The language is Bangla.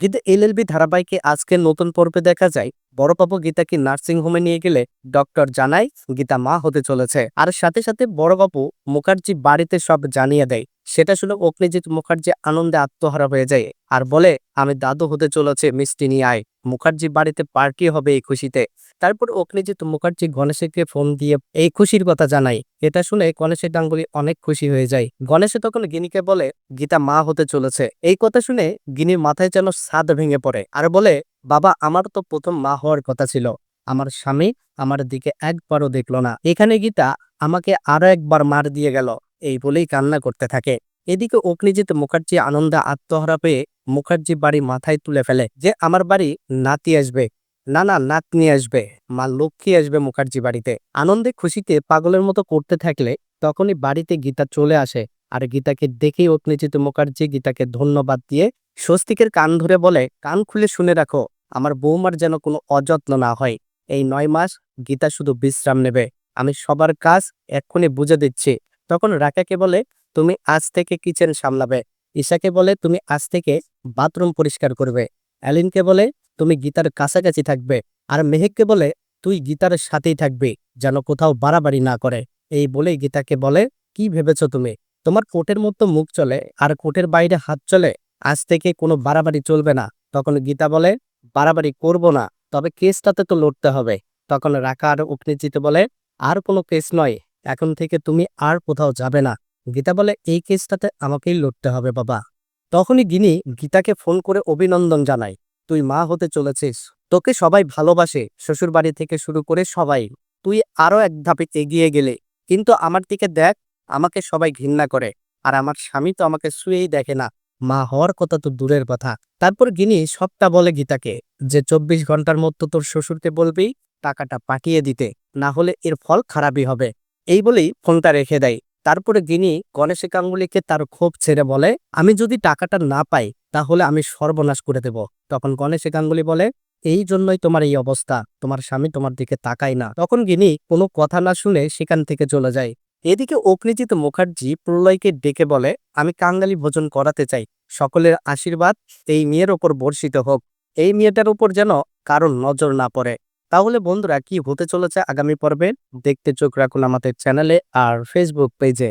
কিন্তু এলএলবি ধারাবাহিকে আজকের নতুন পর্বে দেখা যায়। বড়বাবু গীতাকে নার্সিংহোমে নিয়ে গেলে ডক্টর জানায় গীতা মা হতে চলেছে। আর সাথে সাথে বড়বাবু মুখার্জি বাড়িতে সব জানিয়ে দেয়। সেটা শুনে অগ্নিজিৎ মুখার্জি আনন্দে আত্মহারা হয়ে যায় আর বলে, আমি দাদু হতে চলেছে, মিষ্টি নিয়ে আয়। মুখার্জি বাড়িতে পার্টি হবে এই খুশিতে। তারপর অগ্নিজিৎ মুখার্জি গণেশকে ফোন দিয়ে এই খুশির কথা জানায়। এটা শুনে গণেশের ডাঙ্গুলি অনেক খুশি হয়ে যায়। গণেশে তখন গিনিকে বলে, গীতা মা হতে চলেছে। এই কথা শুনে গিনির মাথায় যেন সাদ ভেঙে পড়ে আর বলে, বাবা, আমার তো প্রথম মা হওয়ার কথা ছিল। আমার স্বামী আমার দিকে একবারও দেখল না। এখানে গীতা আমাকে আরও একবার মার দিয়ে গেল। এই বলেই কান্না করতে থাকে। এদিকে অগ্নিজিৎ মুখার্জি আনন্দে আত্মহারা পেয়ে মুখার্জি বাড়ি মাথায় তুলে ফেলে যে, আমার বাড়ি নাতি আসবে না না নাতনি আসবে, মা লক্ষ্মী আসবে মুখার্জি বাড়িতে। আনন্দে খুশিতে পাগলের মতো করতে থাকলে তখনই বাড়িতে গীতা চলে আসে আর গীতাকে দেখেই অগ্নিজিৎ মুখার্জি গীতাকে ধন্যবাদ দিয়ে স্বস্তিকের কান ধরে বলে, কান খুলে শুনে রাখো, আমার বৌমার যেন কোনো অযত্ন না হয়। এই নয় মাস গীতা শুধু বিশ্রাম নেবে। আমি সবার কাজ এক্ষুনি বুঝে দিচ্ছি। তখন রাকাকে বলে, তুমি আজ থেকে কিচেন সামলাবে। ঈশাকে বলে, তুমি আজ থেকে বাথরুম পরিষ্কার করবে। অ্যালিনকে বলে, তুমি গীতার কাছাকাছি থাকবে। আর মেহেককে বলে, তুই গীতার সাথেই থাকবি, যেন কোথাও বাড়াবাড়ি না করে। এই বলেই গীতাকে বলে, কি ভেবেছ তুমি? তোমার কোটের মতো মুখ চলে, আর কোটের বাইরে হাত চলে, আজ থেকে কোনো বাড়াবাড়ি চলবে না। তখন গীতা বলে, বাড়াবাড়ি করব না, তবে কেসটাতে তো লড়তে হবে। তখন রাখা আর উপনিজিত বলে, আর কোনো কেস নয় এখন থেকে তুমি আর কোথাও যাবে না। গীতা বলে, এই কেসটাতে আমাকেই লড়তে হবে বাবা। তখনই গিনি গীতাকে ফোন করে অভিনন্দন জানায়, তুই মা হতে চলেছিস, তোকে সবাই ভালোবাসে শ্বশুর বাড়ি থেকে শুরু করে সবাই। তুই আরও এক ধাপে এগিয়ে গেলে, কিন্তু আমার দিকে দেখ, আমাকে সবাই ঘৃণা করে, আর আমার স্বামী তো আমাকে শুয়েই দেখে না। মা হওয়ার কথা তো দূরের কথা। তারপর গিনি সবটা বলে গীতাকে, যে চব্বিশ ঘণ্টার মধ্যে তোর শ্বশুরকে বলবি, টাকাটা পাঠিয়ে দিতে, না হলে এর ফল খারাপই হবে। এই বলেই ফোনটা রেখে দেয়। তারপরে গিনি গণেশ গাঙ্গুলিকে তার ক্ষোভ ছেড়ে বলে, আমি যদি টাকাটা না পাই, তাহলে আমি সর্বনাশ করে দেব। তখন গণেশ গাঙ্গুলি বলে, এই জন্যই তোমার এই অবস্থা। তোমার স্বামী তোমার দিকে তাকায় না। তখন গিনি কোনো কথা না শুনে সেখান থেকে চলে যায়। এদিকে অগ্নিজিৎ মুখার্জি প্রলয়কে ডেকে বলে, আমি কাঙ্গালি ভোজন করাতে চাই। সকলের আশীর্বাদ এই মেয়ের ওপর বর্ষিত হোক। এই মেয়েটার উপর যেন কারোর নজর না পড়ে। তাহলে বন্ধুরা কি হতে চলেছে আগামী পর্বে? দেখতে চোখ রাখুন আমাদের চ্যানেলে আর ফেসবুক পেজে